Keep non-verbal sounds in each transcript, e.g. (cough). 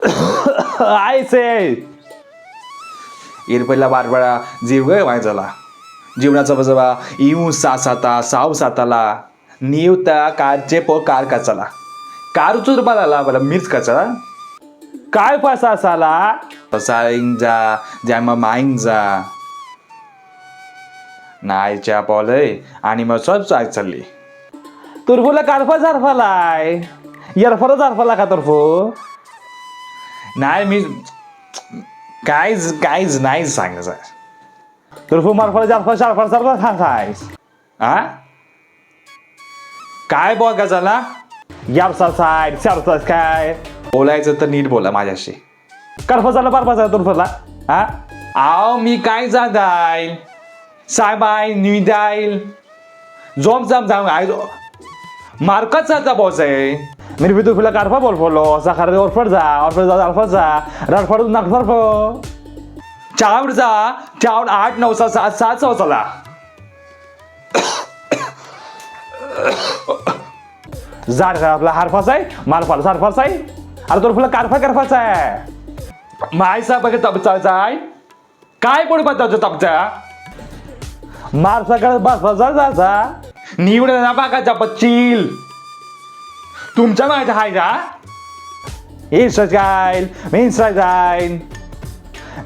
(coughs) Ayse इरपईला बारबळा जीव ग व्हायचाला जीवनाचा बजवा इऊ सा साता साव साताला निवता कारचे पो कार कचाला. कार उचूर बाला बला मिर्च कचाला काय पासा साला पसाईंग जा ज्यामा माईंग जा. नायच्या पॉलय आणि मग सब चाय चालली. तुरफुला कारफा झारफालाय यरफाला झारफाला का तुरफू? नाही मी काहीच काहीच नाही सांगायचं तुरफू मारफाला जारफा शारफा सारफा सांगायस. हा काय बघा झाला यारसा साईड चारसा काय? बोलायचं तर नीट बोला माझ्याशी. करफा झाला बारफा झाला तुरफला हा आव मी काय जाईल. सायबाय निदाईल जोम जाम जाम आय मार्कच जाता बॉस आहे मेरे भी तो फिला कारफा बोल फोलो साखर और फट जा और फिर जा अल्फा जा रड चावड जा चावड आठ नऊचा सात सात सौ चला जाड का आपला हारफाच आहे मारफाल सारफाच आहे अरे तो फुला कारफा करफाच आहे माय सा बघ तपचायचा आहे काय कोणी बघतो तपचा मार सगळं बसवाचा जायचा निवड ना बागाचा पच्चील तुमच्या माहिती आहे का? इंस्टा जाईल इंस्टा जाईल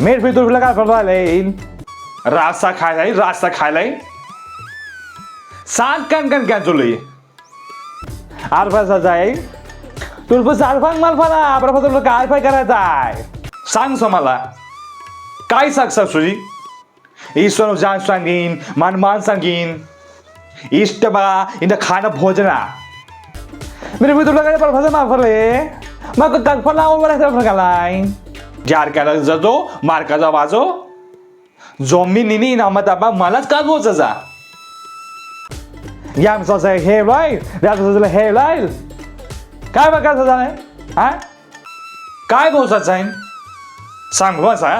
मेर फिर तुला काय फरवायला रास्ता खायलाय रास्ता खायलाय. सांग कन कन काय तुला. आरफाचा जाईल. तुला पण सारफांग मालफाला आपण तुला काय फाय करायचा आहे. सांग सो मला. काय सांग सासुरी ईश्वर जान सांगीन मान मान सांगीन. इष्ट बा इंदा खाणं भोजना मेरे मी तुला काय परफाचा मारफले मग कल्पना ओवर प्रकालाय जार जातो मार्काचा वाजो। जोम्बी निनी नामत आबा मलाच का बोचायचा या मिसाचा हे राहील या मिसाचा हे राहील काय बघायचं झालंय हा? काय आहे सांगू असा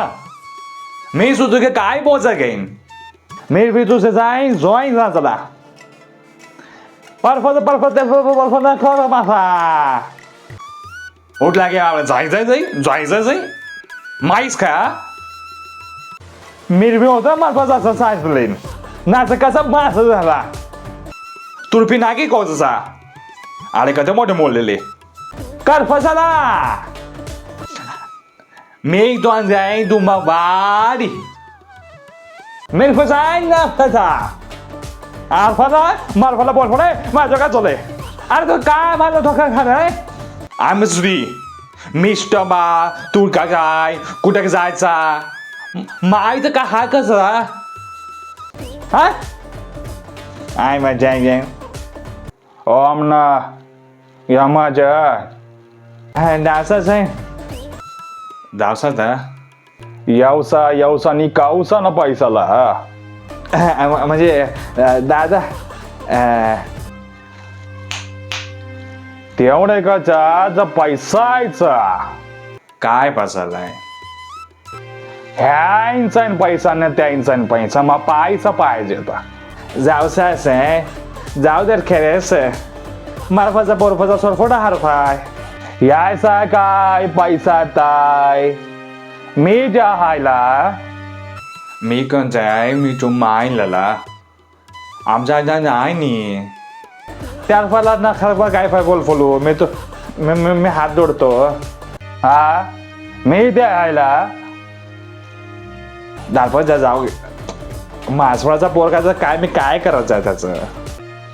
मी सुद्धा के काय बोचा घेईन? मी भी तुझे जाईन जॉईन जा चला परफत परफत परफत न खरं मासा उठला की आवड जायचं जाई जायचं जाई माहीस का मिरवी होता मारफत असं सांगितलं नाच कसा मास झाला. तुरपी नागी कोचा आले कधी मोठे मोडलेले. कर फसाला. मी दोन जाईन तुम्हा बारी मेरी फसाईन ना फसा आरफाला मारफाला बोल फोडे माझं काय चाललंय अरे तू काय माझं धोका खाणार आम्ही श्री मिस्ट बा तू का काय कुठे जायचा माहीत का हा कसा हा आय मजा आहे ओम ना या माझ्या डासाच आहे डासाच यावसा यावसा नि कावसा ना पैसाला हा (laughs) म्हणजे दादा तेवढे का चा पैसायचा काय पैसालाय ह्या इंचान पैसा ना त्या इंचान पैसा मग पायचा पाहिजे होता जावसास जाऊ दर खेळेस मारफाचा पोरफाचा सोरफोटा हारफाय यायचा काय पैसा ताय मी ज्या हायला मी कोण जाय मी तू मायला आमच्या आजा नाही नी त्यार फलात ना खरं काय फाय बोल फोलू मी तो मी मी- मी हात जोडतो हा मी त्या हायला दाखवत जा जाऊ मासवळाचा पोरगाचा काय मी काय करायचं आहे त्याचं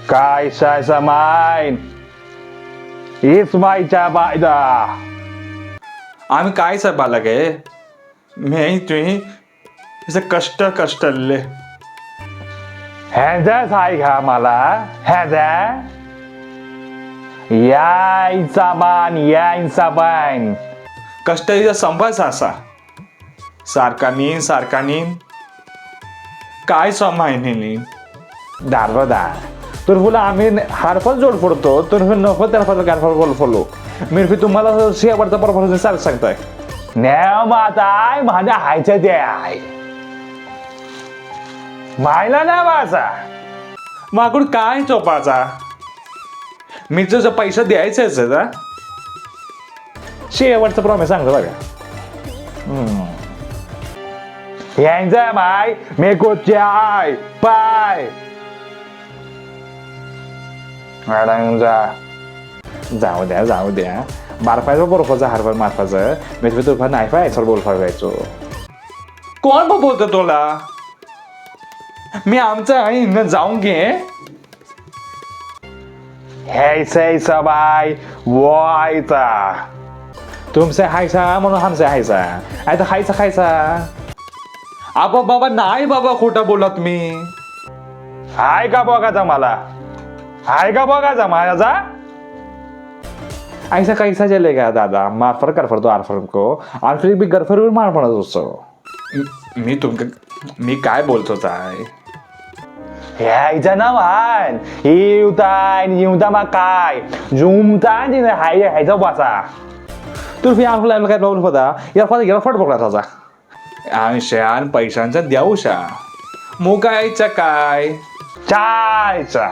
काय शायसा माय हीच मायच्या बायदा आम्ही काय साहेबाला गे मी तुम्ही असं कष्ट कष्टले ह्याचाच आहे का मला ह्याचा यायचा बान यायचा बान कष्ट संभाचा असा सारखा नीन सारखा नीन काय समाय नेली दार दा तर फुला आम्ही हारफल जोड फोडतो तर नको त्या फल गारफल बोल फोडलो मी तुम्हाला शेवटचा परफॉर्मन्स सांग सांगताय न्या माताय माझ्या हायच्या ते आहे मायला ना माझा. मागून काय चोपाचा मी तुझं पैसा द्यायचंच आहे शेवटचं प्रॉमिस सांगतो बघा. यांचा माय मेकोचे आय पाय. मॅडम जा. जाऊ द्या जाऊ द्या. मारफायचं बर्फाचं हारफार मारफाचं मी तुम्ही तुला नाही पाय सर बोल जायचो कोण बा बोलतो तुला? मी आमचं आणि जाऊन घे हैसा हैसा बाय वायचा तुमचे हायसा म्हणून हमसे हायसा आता खायचा खायचा आबा बाबा नाही बाबा खोटं बोलत मी. हाय का बघाचा मला? हाय का बघाचा माझा ऐसा कैसा चलेगा दादा? मारफर कर तो आरफर को. आरफर भी गरफर मार पडत असतो मी तुम मी काय बोलतो काय ह्याचं नाव हाय हिवताय हिवता मा काय झुमताय तिने हाय ह्याचा बसा तू फी आंखला काय प्रॉब्लेम होता या फार गेला फट पकडला त्याचा शहान पैशांचा द्याऊशा मुगायचा काय चायचा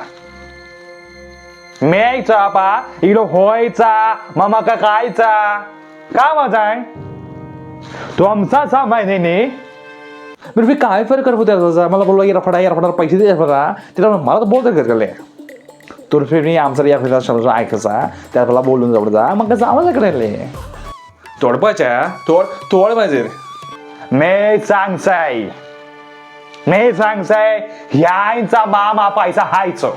मेयचा पा इलो होयचा मामा का कायचा का मजा आहे तो आमचा बरं मी काय फरक करत होत्या त्याचा मला बोललो याला फडा याला पैसे दे फडा तिला मला तर बोलत करले तुला मी आमचा या फिरता शब्द ऐकायचा त्या मला बोलून जवळ जा मग कसं आवाज तोडपाच्या तोड तोड माझे मे सांगसाय मे सांगसाय ह्याचा मामा पैसा हायचो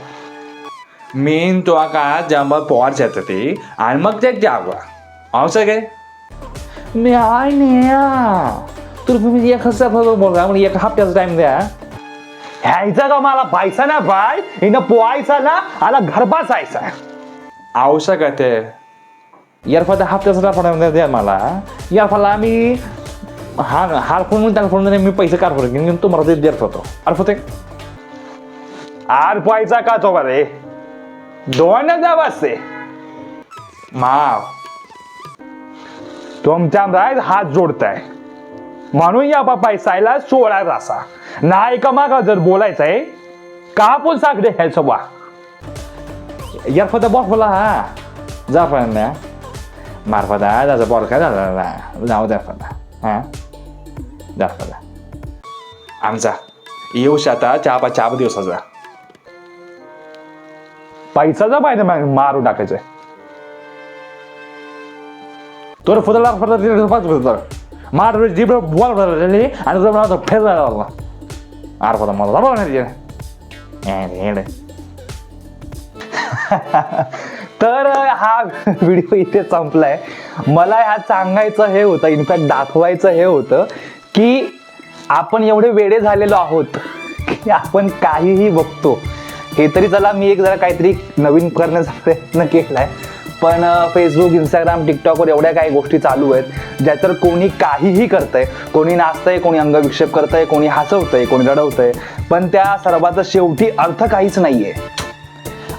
मेन तो आका जांबा पोहार येतं ते आणि मग ते जावा असं काय मी आय नाही तुम्ही एक म्हणजे एक हप्त्याचा टाइम द्या ह्याचा का मला पैसा ना बाय हिनं पोहायचा ना आला घर बसायचा आवश्यक आहे ते यारफा हप्त्याचा टाइम द्या मला यारफाला आम्ही हा हार फोन त्याला फोन मी पैसे कार फोन घेऊन तुम्हाला ते देत होतो अरे होते आर पायचा का तो रे दोन हजार वाजते माव तुमच्या हात जोडताय म्हणून या पैसायला सोळा असा नाही का मागा जर बोलायचंय का पण साकडे ह्याचं बा यार फक्त बॉस बोला हा. जा पण मारफता जायचं बॉल काय झाला जाऊ द्या फता हा. जा फता आमचा. येऊ आता चहा चहा दिवसाचा. पैसाचा पाहिजे मग मारू टाकायचंय. तोर फुदला फुदला पाच फुदला मार जीब बॉल भरलेली आणि जर मला फेर झाला आर फुदा मला जाबा नाही तर हा व्हिडिओ इथे संपलाय. मला ह्या सांगायचं हे होतं इनफॅक्ट दाखवायचं हे होतं की आपण एवढे वेडे झालेलो आहोत की आपण काहीही बघतो. हे तरी चला मी एक जरा काहीतरी नवीन करण्याचा प्रयत्न केलाय. पण फेसबुक इंस्टाग्राम टिकटॉकवर एवढ्या काही गोष्टी चालू आहेत ज्या तर कोणी काहीही करतंय. कोणी नाचतंय कोणी अंगविक्षेप करतंय कोणी हसवतंय कोणी रडवतंय. पण त्या सर्वाचा शेवटी अर्थ काहीच नाहीये.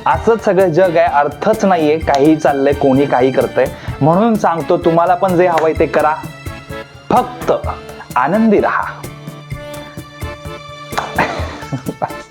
असंच सगळं जग आहे अर्थच नाहीये. काही चाललंय कोणी काही करतंय. म्हणून सांगतो तुम्हाला पण जे हवंय ते करा. फक्त आनंदी राहा. (laughs)